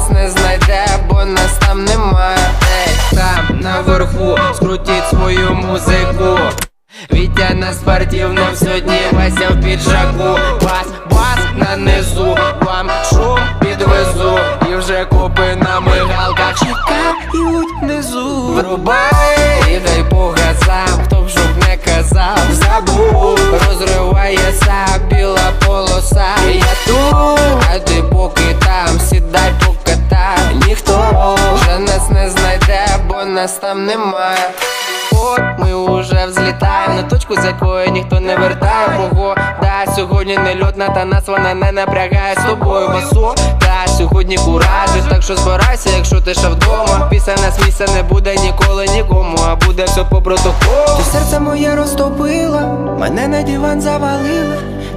нас не знайде, бо нас там немає Ей, там наверху скрутіть свою музику. Вітя на спортивном сьогодні Вася в піджаку. Бас, бас на низу Вам шум підвезу. І вже копи на мигалках Чекають внизу. Врубай і дай по нас там немає. От ми уже взлітаємо на точку, з якої ніхто не вертає. Мого, да, сьогодні не льотна, та нас вона не напрягає з тобою. Басо Та сьогодні куражиш, так що збирайся, якщо ти ще вдома. Після нас місця не буде ніколи нікому, а буде все по протоколу. Серце моє розтопила, мене на диван завалила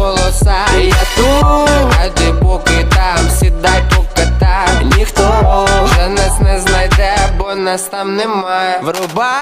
біла. Я тут, ради поки там, сідай покатай. Ніхто вже нас не знайде, бо нас там немає. Врубай